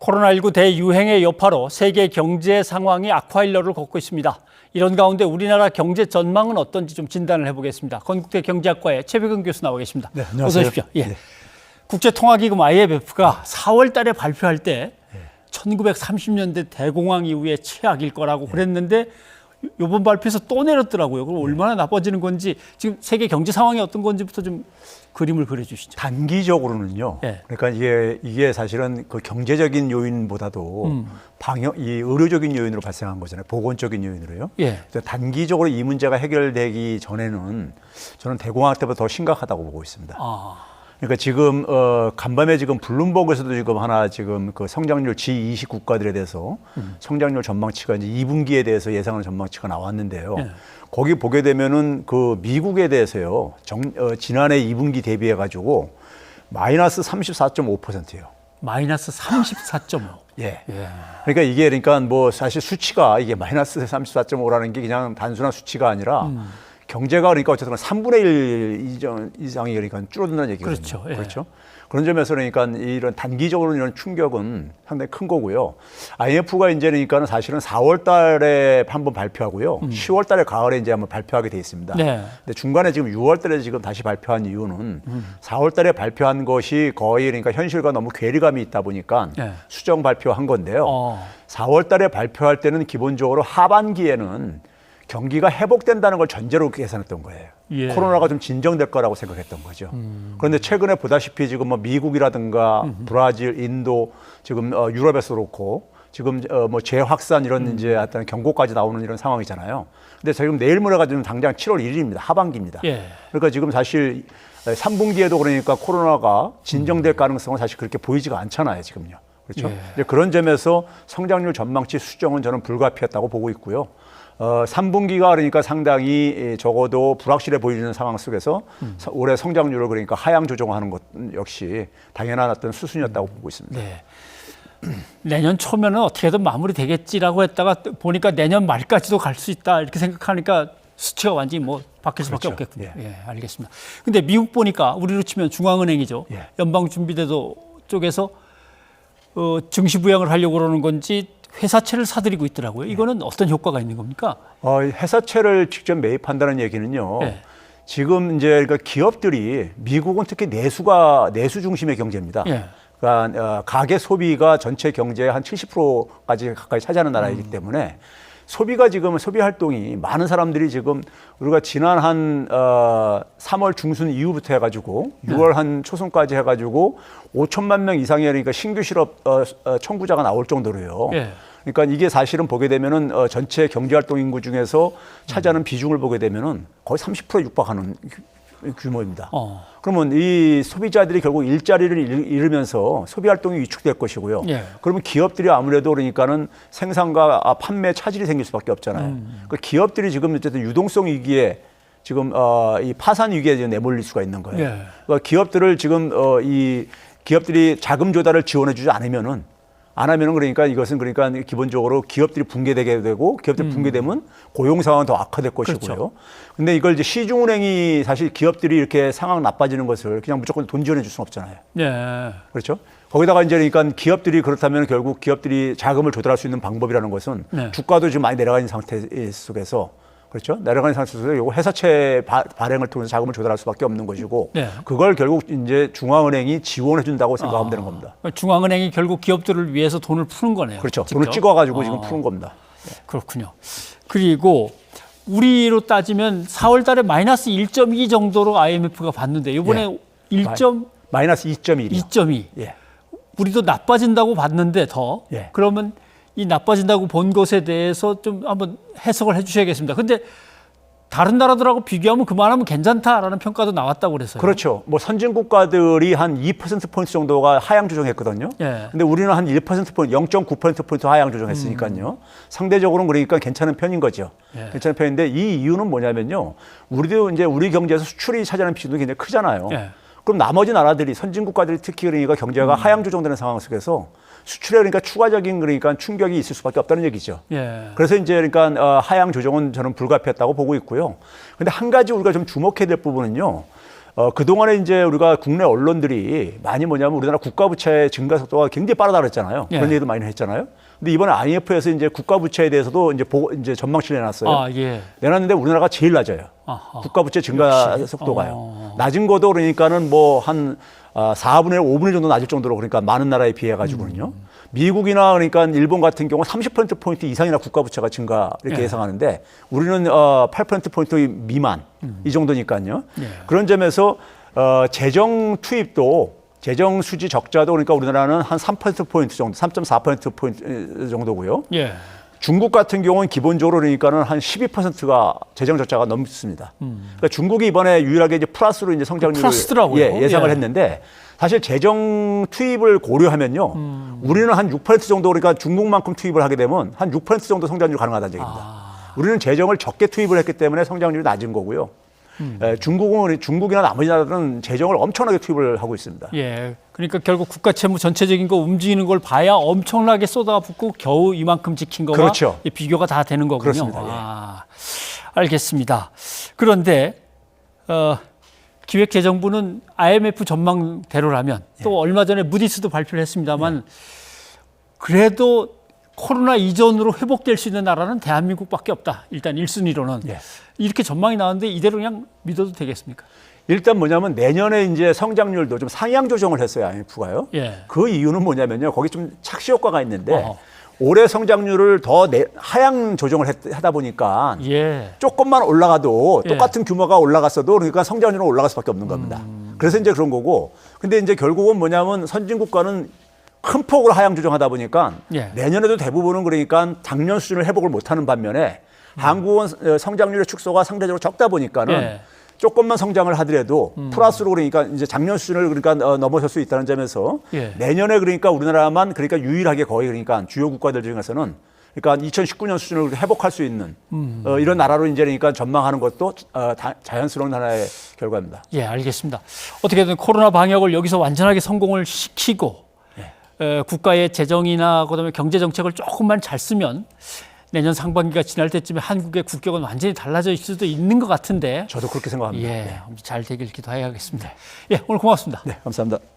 코로나19 대유행의 여파로 세계 경제 상황이 악화일로를 걷고 있습니다. 이런 가운데 우리나라 경제 전망은 어떤지 좀 진단을 해보겠습니다. 건국대 경제학과의 최백은 교수 나와 계십니다. 네, 어서 안녕하세요. 오십시오. 예. 국제통화기금 IMF가 4월 달에 발표할 때 1930년대 대공황 이후에 최악일 거라고 그랬는데 이번 발표에서 또 내렸더라고요. 그럼 얼마나 나빠지는 건지 지금 세계 경제 상황이 어떤 건지부터 좀 그림을 그려주시죠. 단기적으로는요. 예. 그러니까 이게 이게 사실은 그 경제적인 요인보다도 음. 방역 이 의료적인 요인으로 발생한 거잖아요. 보건적인 요인으로요. 예. 그래서 단기적으로 이 문제가 해결되기 전에는 저는 대공황 때보다 더 심각하다고 보고 있습니다. 아, 그러니까 지금 어 간밤에 지금 블룸버그에서도 지금 하나 지금 그 성장률 G20 국가들에 대해서 성장률 전망치가 이제 2분기에 대해서 예상하는 전망치가 나왔는데요. 네. 거기 보게 되면은 그 미국에 대해서요. 정, 어, 지난해 2분기 대비해 가지고 마이너스 34.5%예요. 마이너스 34.5. 예. 예. 그러니까 이게 그러니까 뭐 사실 수치가 이게 마이너스 34.5라는 게 그냥 단순한 수치가 아니라 음. 경제가 그러니까 어쨌든 3분의 1 이상, 이상이 그러니까 줄어든다는 얘기거든요. 그렇죠. 예. 그렇죠. 그런 점에서 그러니까 이런 단기적으로 이런 충격은 상당히 큰 거고요. IMF가 이제 그러니까는 사실은 4월 달에 한번 발표하고요. 10월 달에 가을에 이제 한번 발표하게 돼 있습니다. 음. 네. 근데 중간에 지금 6월 달에 지금 다시 발표한 이유는 4월 달에 발표한 것이 거의 그러니까 현실과 너무 괴리감이 있다 보니까 네. 수정 발표한 건데요. 어. 4월 달에 발표할 때는 기본적으로 하반기에는 경기가 회복된다는 걸 전제로 계산했던 거예요. 예. 코로나가 좀 진정될 거라고 생각했던 거죠. 그런데 최근에 보다시피 지금 뭐 미국이라든가 브라질, 인도, 지금 어, 유럽에서 그렇고 지금 어, 뭐 재확산 이런 이제 어떤 경고까지 나오는 이런 상황이잖아요. 근데 지금 내일 모레가 지금 당장 7월 1일입니다. 하반기입니다. 예. 그러니까 지금 사실 3분기에도 그러니까 코로나가 진정될 가능성은 사실 그렇게 보이지가 않잖아요, 지금요. 그렇죠. 예. 이제 그런 점에서 성장률 전망치 수정은 저는 불가피했다고 보고 있고요. 어, 3분기가 그러니까 상당히 예, 적어도 불확실해 보이는 상황 속에서 서- 올해 성장률을 그러니까 하향 조정하는 것 역시 당연한 어떤 수순이었다고 보고 있습니다. 네. 내년 초면은 어떻게든 마무리 되겠지라고 했다가 또 보니까 내년 말까지도 갈 수 있다 이렇게 생각하니까 수치가 완전히 뭐 바뀔 수밖에 그렇죠. 없겠군요. 예. 알겠습니다. 근데 미국 보니까 우리로 치면 중앙은행이죠. 예. 연방준비제도 쪽에서 어, 증시 부양을 하려고 그러는 건지 회사채를 사들이고 있더라고요. 이거는 어떤 효과가 있는 겁니까? 어, 회사채를 직접 매입한다는 얘기는요. 네. 지금 이제 그러니까 기업들이 미국은 특히 내수가 내수 중심의 경제입니다. 예. 그러니까 어, 가계 소비가 전체 경제의 한 70%까지 가까이 차지하는 나라이기 음. 때문에 소비가 지금 소비 활동이 많은 사람들이 지금 우리가 지난 한 어, 3월 중순 이후부터 해가지고 네. 6월 한 초순까지 해가지고 5천만 명 이상의 그러니까 신규 실업 어, 어, 청구자가 나올 정도로요. 예. 그러니까 이게 사실은 보게 되면은 어, 전체 경제활동 인구 중에서 차지하는 비중을 보게 되면은 거의 30% 육박하는 규- 규모입니다. 어. 그러면 이 소비자들이 결국 일자리를 잃- 잃으면서 소비 활동이 위축될 것이고요. 예. 그러면 기업들이 아무래도 그러니까는 생산과 아, 판매 차질이 생길 수밖에 없잖아요. 음. 그 기업들이 지금 어쨌든 유동성 위기에 지금 어, 이 파산 위기에 내몰릴 수가 있는 거예요. 예. 그러니까 기업들을 지금 어, 이 기업들이 자금 조달을 지원해주지 않으면은 안 하면은 그러니까 이것은 그러니까 기본적으로 기업들이 붕괴되게 되고 기업들이 붕괴되면 고용 상황은 더 악화될 것이고요. 음. 그렇죠. 근데 이걸 이제 시중은행이 사실 기업들이 이렇게 상황 나빠지는 것을 그냥 무조건 돈 지원해 줄 수는 없잖아요. 예. 그렇죠? 거기다가 이제 그러니까 기업들이 그렇다면 결국 기업들이 자금을 조달할 수 있는 방법이라는 것은 네. 주가도 지금 많이 내려가 있는 상태 속에서 그렇죠? 내려가는 상태 속에서 이거 회사채 바- 발행을 통해서 자금을 조달할 수밖에 없는 것이고 네. 그걸 결국 이제 중앙은행이 지원해 준다고 생각하면 아. 되는 겁니다. 중앙은행이 결국 기업들을 위해서 돈을 푸는 거네요. 그렇죠. 직접. 돈을 찍어가지고 지금 어. 푸는 겁니다. 그렇군요. 그리고 우리로 따지면 4월 달에 마이너스 1.2 정도로 IMF가 봤는데 이번에 1.2. 마이너스 2.1이요. 예. 우리도 나빠진다고 봤는데 더 예. 그러면 이 나빠진다고 본 것에 대해서 좀 한번 해석을 해 주셔야겠습니다. 근데 다른 나라들하고 비교하면 그만하면 괜찮다라는 평가도 나왔다고 그래서요. 그렇죠. 뭐 선진 국가들이 한 2% 포인트 정도가 하향 조정했거든요. 예. 근데 우리는 한 1% 포인트, 0.9% 포인트 하향 조정했으니까요. 상대적으로는 그러니까 괜찮은 편인 거죠. 음. 예. 괜찮은 편인데 이 이유는 뭐냐면요. 우리도 이제 우리 경제에서 수출이 차지하는 비중도 굉장히 크잖아요. 예. 그럼 나머지 나라들이 선진 국가들이 특히 그러니까 경제가 음. 하향 조정되는 상황 속에서 수출에 그러니까 추가적인 그러니까 충격이 있을 수밖에 없다는 얘기죠. 예. 그래서 이제 그러니까 어, 하향 조정은 저는 불가피했다고 보고 있고요. 근데 한 가지 우리가 좀 주목해야 될 부분은요. 어, 그동안에 이제 우리가 국내 언론들이 많이 뭐냐면 우리나라 국가 부채 증가 속도가 굉장히 빠르다 그랬잖아요. 예. 그런 얘기도 많이 했잖아요. 근데 이번에 IMF에서 이제 국가 부채에 대해서도 이제 보고 이제 전망치를 내놨어요. 아, 예. 내놨는데 우리나라가 제일 낮아요. 아하. 국가 부채 증가 역시. 속도가요. 어. 낮은 거도 그러니까는 뭐한 아, 4분의 1, 5분의 1 정도 낮을 정도로 그러니까 많은 나라에 비해 가지고는요. 음. 미국이나 그러니까 일본 같은 경우 30% 포인트 이상이나 국가 부채가 증가 이렇게 예. 예상하는데 우리는 어, 8% 포인트 미만 이 정도니까요. 음. 예. 그런 점에서 어, 재정 투입도 재정 수지 적자도 그러니까 우리나라는 한 3% 포인트 정도, 3.4% 포인트 정도고요. 예. 중국 같은 경우는 기본적으로 그러니까는 한 12%가 재정 적자가 넘습니다. 그러니까 중국이 이번에 유일하게 이제 플러스로 이제 성장률을 플러스더라고요. 예, 예상을 예. 했는데 사실 재정 투입을 고려하면요. 음. 우리는 한 6% 정도 그러니까 중국만큼 투입을 하게 되면 한 6% 정도 성장률 가능하다는 얘기입니다. 아. 우리는 재정을 적게 투입을 했기 때문에 성장률이 낮은 거고요. 음. 에, 중국은 중국이나 나머지 나라들은 재정을 엄청나게 투입을 하고 있습니다. 예. 그러니까 결국 국가 채무 전체적인 거 움직이는 걸 봐야 엄청나게 쏟아붓고 겨우 이만큼 지킨 거와 그렇죠. 이 비교가 다 되는 거군요. 그렇습니다. 예. 아, 알겠습니다. 그런데 어, 기획재정부는 IMF 전망대로라면 예. 또 얼마 전에 무디스도 발표를 했습니다만 그래도 코로나 이전으로 회복될 수 있는 나라는 대한민국밖에 없다. 일단 1순위로는 예. 이렇게 전망이 나왔는데 이대로 그냥 믿어도 되겠습니까? 일단 뭐냐면 내년에 이제 성장률도 좀 상향 조정을 했어요 IMF가요. 예. 그 이유는 뭐냐면요. 거기 좀 착시 효과가 있는데 어허. 올해 성장률을 더 내, 하향 조정을 했, 하다 보니까 예. 조금만 올라가도 예. 똑같은 규모가 올라갔어도 그러니까 성장률은 올라갈 수밖에 없는 겁니다. 음. 그래서 이제 그런 거고. 근데 이제 결국은 뭐냐면 선진 국가는 큰 폭으로 하향 조정하다 보니까 예. 내년에도 대부분은 그러니까 작년 수준을 회복을 못하는 반면에 한국은 어, 성장률의 축소가 상대적으로 적다 보니까는 음. 예. 조금만 성장을 하더라도 플러스로 그러니까 이제 작년 수준을 그러니까 어, 넘어설 수 있다는 점에서 예. 내년에 그러니까 우리나라만 그러니까 유일하게 거의 그러니까 주요 국가들 중에서는 그러니까 2019년 수준을 회복할 수 있는 음. 어, 이런 나라로 이제 그러니까 전망하는 것도 어, 다- 자연스러운 하나의 결과입니다. 예, 알겠습니다. 어떻게든 코로나 방역을 여기서 완전하게 성공을 시키고 에, 국가의 재정이나 그다음에 경제 정책을 조금만 잘 쓰면 내년 상반기가 지날 때쯤에 한국의 국격은 완전히 달라질 수도 있는 것 같은데 저도 그렇게 생각합니다. 예, 잘 되길 기도해야겠습니다. 예, 오늘 고맙습니다. 네, 감사합니다.